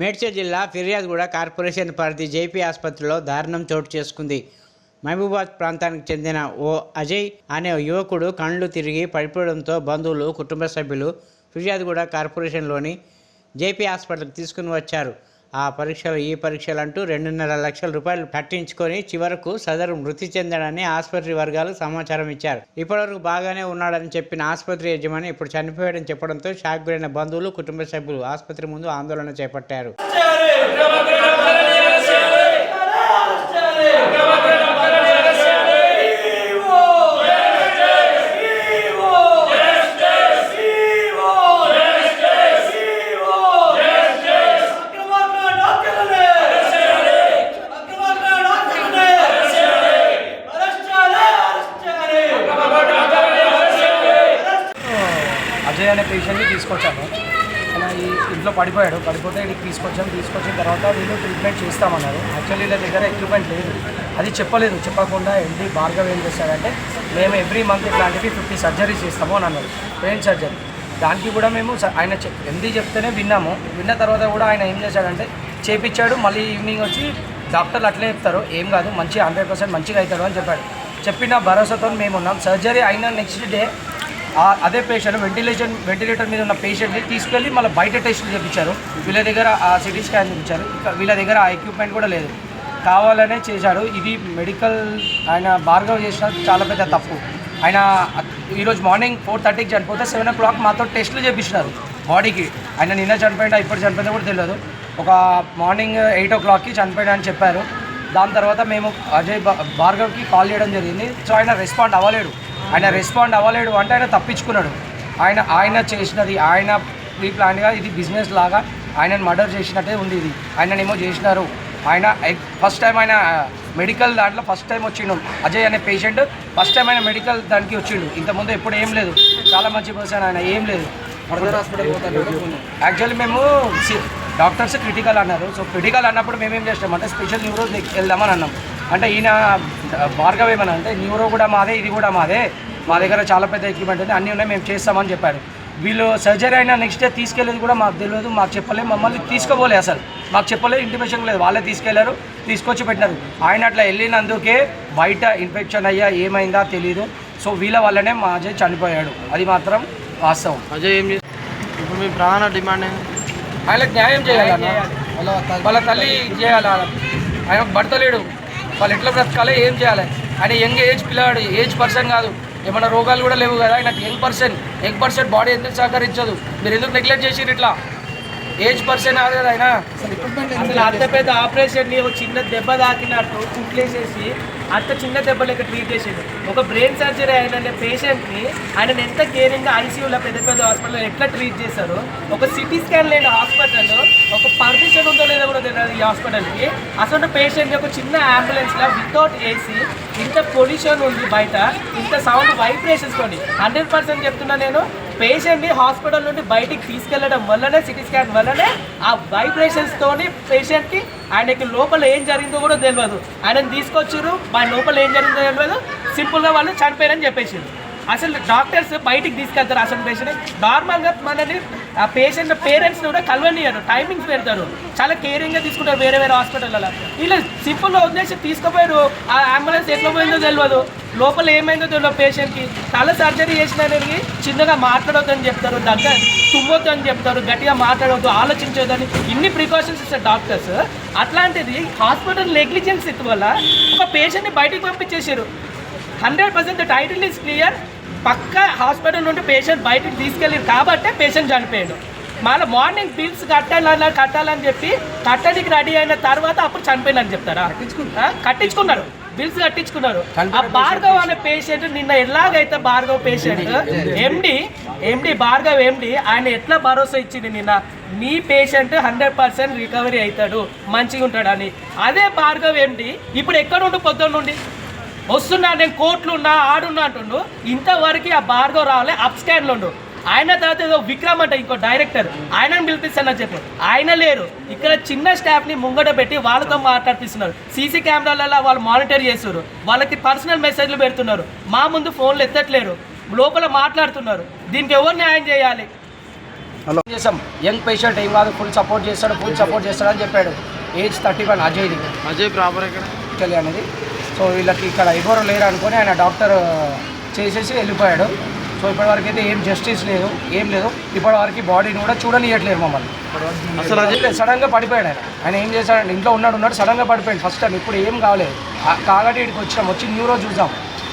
మేడ్చల్ జిల్లా ఫిర్యాదుగూడ కార్పొరేషన్ పరిధి జేపీ ఆసుపత్రిలో దారుణం చోటు చేసుకుంది. మహబూబాద్ ప్రాంతానికి చెందిన ఓ అజయ్ అనే యువకుడు కళ్ళు తిరిగి పడిపోవడంతో బంధువులు కుటుంబ సభ్యులు ఫిర్యాదుగూడ కార్పొరేషన్లోని జేపీ హాస్పిటల్కి తీసుకుని వచ్చారు. ఆ పరీక్షలు ఈ పరీక్షలు అంటూ రెండున్నర లక్షల రూపాయలు కట్టించుకొని చివరకు సదరు మృతి చెందాడని ఆసుపత్రి వర్గాలు సమాచారం ఇచ్చారు. ఇప్పటివరకు బాగానే ఉన్నాడని చెప్పిన ఆసుపత్రి యజమాని ఇప్పుడు చనిపోయాడని చెప్పడంతో షాక్ గురైన బంధువులు కుటుంబ సభ్యులు ఆసుపత్రి ముందు ఆందోళన చేపట్టారు. అజయ్ అనే పేషెంట్ని తీసుకొచ్చాము ఆయన ఈ ఇంట్లో పడిపోయాడు. పడిపోతే ఇక్కడికి తీసుకొచ్చాము తీసుకొచ్చిన తర్వాత వీళ్ళు ట్రీట్మెంట్ చేస్తామన్నారు. యాక్చువల్లీ వీళ్ళ దగ్గర ఎక్విప్మెంట్ లేదు. అది చెప్పలేదు. చెప్పకుండా ఎండి భార్గవ్ ఏం చేశారంటే మేము ఎవ్రీ మంత్ ఇట్లాంటివి ఫిఫ్టీ సర్జరీస్ చేస్తాము అని అన్నారు బ్రెయిన్ సర్జరీ దానికి కూడా మేము స- ఆయన చెప్ ఎండి చెప్తేనే విన్నాము. విన్న తర్వాత కూడా ఆయన ఏం చేశాడంటే చేపించాడు మళ్ళీ ఈవినింగ్ వచ్చి డాక్టర్లు అట్లే చెప్తారు. ఏం కాదు మంచి హండ్రెడ్ పర్సెంట్ మంచిగా అవుతాడు అని చెప్పాడు. చెప్పిన భరోసాతో మేము ఉన్నాం సర్జరీ అయిన నెక్స్ట్ డే అదే పేషెంట్ వెంటిలేషన్ వెంటిలేటర్ మీద ఉన్న పేషెంట్ని తీసుకెళ్ళి మళ్ళీ బయట టెస్టులు చేయించారు వీళ్ళ దగ్గర ఆ సిటీ స్కాన్ చూపించారు. వీళ్ళ దగ్గర ఆ ఎక్విప్మెంట్ కూడా లేదు. కావాలనే చేశాడు. ఇది మెడికల్ ఆయన భార్గవ్ చేసిన చాలా పెద్ద తప్పు. ఆయన ఈరోజు మార్నింగ్ ఫోర్ థర్టీకి చనిపోతే సెవెన్ ఓ క్లాక్ మాతో టెస్టులు చేపించినారు బాడీకి. ఆయన నిన్న చనిపోయిందా ఇప్పుడు చనిపోయిందో కూడా తెలియదు. ఒక మార్నింగ్ ఎయిట్ ఓ క్లాక్కి చనిపోయినా అని చెప్పారు. దాని తర్వాత మేము అజయ్ భా- భార్గవ్కి కాల్ చేయడం జరిగింది. సో ఆయన రెస్పాండ్ అవ్వలేడు. ఆయన రెస్పాండ్ అవ్వలేడు అంటే ఆయన తప్పించుకున్నాడు. ఆయన ఆయన చేసినది ఆయన ప్రీ ప్లాన్గా ఇది బిజినెస్ లాగా ఆయనను మర్డర్ చేసినట్టే ఉంది ఇది. ఆయననేమో చేసినారు. ఆయన ఫస్ట్ టైం ఆయన మెడికల్ దాంట్లో ఫస్ట్ టైం వచ్చిండు. అజయ్ అనే పేషెంట్ ఫస్ట్ టైం ఆయన మెడికల్ దానికి వచ్చిండు. ఇంతకుముందు ఎప్పుడు ఏం లేదు. చాలా మంచి పర్సన్ ఆయన ఏం లేదు. యాక్చువల్లీ మేము సి- డాక్టర్స్ క్రిటికల్ అన్నారు. సో క్రిటికల్ అన్నప్పుడు మేము ఏం చేస్తాం అంటే స్పెషల్ న్యూరో వెళ్దామని అన్నాం. అంటే ఈయన భార్గవ్ ఏమన్నా అంటే న్యూరో కూడా మాదే ఇది కూడా మాదే. మా దగ్గర చాలా పెద్ద ఎక్విప్మెంట్ ఉంది అన్నీ ఉన్నాయి మేము చేస్తామని చెప్పారు వీళ్ళు సర్జరీ అయినా నెక్స్ట్ డే తీసుకెళ్ళేది కూడా మాకు తెలియదు మాకు చెప్పలేదు మమ్మల్ని తీసుకోపోలే అసలు. మాకు చెప్పలేదు ఇంటిమేషన్ లేదు వాళ్ళే తీసుకెళ్ళారు తీసుకొచ్చి పెట్టినారు. ఆయన అట్లా వెళ్ళినందుకే బయట ఇన్ఫెక్షన్ అయ్యా ఏమైందా తెలియదు సో వీళ్ళ వల్లనే మా అజయ్ చనిపోయాడు. అది మాత్రం వాస్తవం. అజయ్ ఏం ఇప్పుడు మీ ప్రధాన డిమాండ్ ఏంది? ఆయనకు న్యాయం చేయాలన్న? వాళ్ళ తల్లి చేయాలి? ఆయన భర్త లేడు. వాళ్ళు ఎట్లా బ్రతకాలి ఏం చేయాలి? ఆయన యంగ్ ఏజ్ పిల్లాడు ఏజ్ పర్సన్ కాదు. ఏమైనా రోగాలు కూడా లేవు కదా ఆయనకు young person young person body ఎందుకు సహకరించదు? మీరు ఎందుకు నెగ్లెక్ట్ చేసిరు ఇట్లా? ఏజ్ పర్సన్ కాదు కదా ఆయన. అసలు అంత పెద్ద ఆపరేషన్ని ఒక చిన్న దెబ్బ తాకినట్టు కుట్లేసేసి అంత చిన్న దెబ్బ లెక్క ట్రీట్ చేసేది ఒక బ్రెయిన్ సర్జరీ అయిన పేషెంట్ని ఆయన ఎంత కేరింగ్గా ఐసీయూలో పెద్ద పెద్ద హాస్పిటల్ ఎట్లా ట్రీట్ చేశారు ఒక సిటీ స్కాన్ లేని హాస్పిటల్ ఒక పర్మిషన్ ఉందో లేదో కూడా ఈ హాస్పిటల్కి. అసలు పేషెంట్ ఒక చిన్న అంబులెన్స్లో వితౌట్ ఏసీ ఇంత పొల్యూషన్ ఉంది బయట ఇంత సౌండ్ వైబ్రేషన్స్ తోని హండ్రెడ్ పర్సెంట్ చెప్తున్నా నేను పేషెంట్ని హాస్పిటల్ నుండి బయటికి తీసుకెళ్ళడం వల్లనే సిటీ స్కాన్ వల్లనే ఆ వైబ్రేషన్స్తోని తోని ఆయనకి లోపల ఏం జరిగిందో కూడా తెలియదు ఆయనని తీసుకొచ్చారు ఆయన లోపల ఏం జరిగిందో తెలియదు సింపుల్గా వాళ్ళు చనిపోయారని చెప్పేసింది అసలు డాక్టర్స్ బయటికి తీసుకెళ్తారు అసలు పేషెంట్ నార్మల్గా మనని ఆ పేషెంట్ పేరెంట్స్ కూడా కలవనియరు టైమింగ్స్ పెడతారు. చాలా కేరింగ్గా తీసుకుంటారు వేరే వేరే హాస్పిటల్లో వీళ్ళు సింపుల్గా వదిలేసి తీసుకుపోయారు. ఆ అంబులెన్స్ ఎట్లా పోయిందో తెలియదు లోపల ఏమైందో తెలియదు పేషెంట్కి తల సర్జరీ చేసినానికి చిన్నగా మాట్లాడొద్దని చెప్తారు దగ్గర తుమ్మొద్దు అని చెప్తారు గట్టిగా మాట్లాడవద్దు ఆలోచించొద్దని. ఇన్ని ప్రికాషన్స్ ఇస్తారు డాక్టర్స్. అట్లాంటిది హాస్పిటల్ నెగ్లిజెన్స్ వల్ల ఒక పేషెంట్ని బయటికి పంపించేసారు hundred percent title is clear పక్క హాస్పిటల్ నుండి పేషెంట్ బయటికి తీసుకెళ్ళి కాబట్టే పేషెంట్ చనిపోయాడు. మళ్ళీ మార్నింగ్ బిల్స్ కట్టాలన్నా కట్టాలని చెప్పి కట్టడానికి రెడీ అయిన తర్వాత అప్పుడు చనిపోయిందని చెప్తారా? కట్టించుకున్నారు. బిల్స్ కట్టించుకున్నారు. ఆ భార్గవ్ అనే పేషెంట్ నిన్న ఎలాగైతే Bhargav patient MD MD. Bhargav MD ఆయన ఎట్లా భరోసా ఇచ్చింది నిన్న? మీ పేషెంట్ హండ్రెడ్ పర్సెంట్ రికవరీ అవుతాడు మంచిగా ఉంటాడని అదే భార్గవ్ ఎండి ఇప్పుడు ఎక్కడ ఉండి పొద్దున్న నుండి? వస్తున్నా నేను కోట్లు ఉన్నా ఆడున్నా అంటుండు. ఇంతవరకు ఆ భార్గవ్ రావాలి అప్ స్కాన్లో ఉండు. ఆయన తర్వాత ఏదో విక్రమ్ అంటే ఇంకో డైరెక్టర్ ఆయనను పిలిపిస్తానని చెప్పు. ఆయన లేరు. ఇక్కడ చిన్న స్టాఫ్ని ముంగట పెట్టి వాళ్ళతో మాట్లాడిపిస్తున్నారు. సీసీ కెమెరాలలో వాళ్ళు మానిటర్ చేస్తున్నారు. వాళ్ళకి పర్సనల్ మెసేజ్లు పెడుతున్నారు. మా ముందు ఫోన్లు ఎత్తట్లేరు. లోపల మాట్లాడుతున్నారు. దీనికి ఎవరు న్యాయం చేయాలి? చేసాం యంగ్ పేషెంట్ ఏం కాదు ఫుల్ సపోర్ట్ చేస్తాడు ఫుల్ సపోర్ట్ చేస్తాడు అని చెప్పాడు. ఏజ్ థర్టీ వన్ అజయ్ది. అజయ్ ప్రాపర్ ఎక్కడ? అనేది సో వీళ్ళకి ఇక్కడ ఎవరు లేరు అనుకొని ఆయన డాక్టర్ చేసేసి వెళ్ళిపోయాడు. సో ఇప్పటివరకు అయితే ఏం జస్టిస్ లేదు ఏం లేదు. ఇప్పటివరకు బాడీని కూడా చూడనియట్లేదు మమ్మల్ని. అసలు అజయ్ సడన్గా పడిపోయాడు ఆయన. ఆయన ఏం చేశాడు ఇంట్లో ఉన్నాడు ఉన్నాడు సడన్గా పడిపోయాడు. ఫస్ట్ టైం ఇప్పుడు ఏం కాలేదు. ఆ- కాగటి ఇక్కడికి వచ్చినాం వచ్చి న్యూరో చూసాం.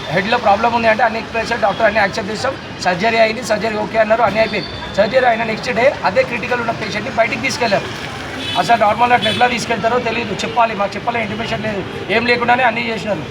హెడ్లో ప్రాబ్లం ఉంది అంటే అన్ని ఎక్స్ప్రెషన్ డాక్టర్ అన్ని యాక్సెప్ట్ చేస్తాం. సర్జరీ అయింది సర్జరీ ఓకే అన్నారు అన్నీ అయిపోయింది. సర్జరీ అయిన నెక్స్ట్ డే అదే క్రిటికల్ ఉన్న పేషెంట్ని బయటికి తీసుకెళ్ళారు. అసలు నార్మల్గా అట్లా ఎట్లా తీసుకెళ్తారో తెలియదు చెప్పాలి మాకు చెప్పాలి ఇంటిమేషన్ లేదు. ఏం లేకుండానే అన్నీ చేసినారు.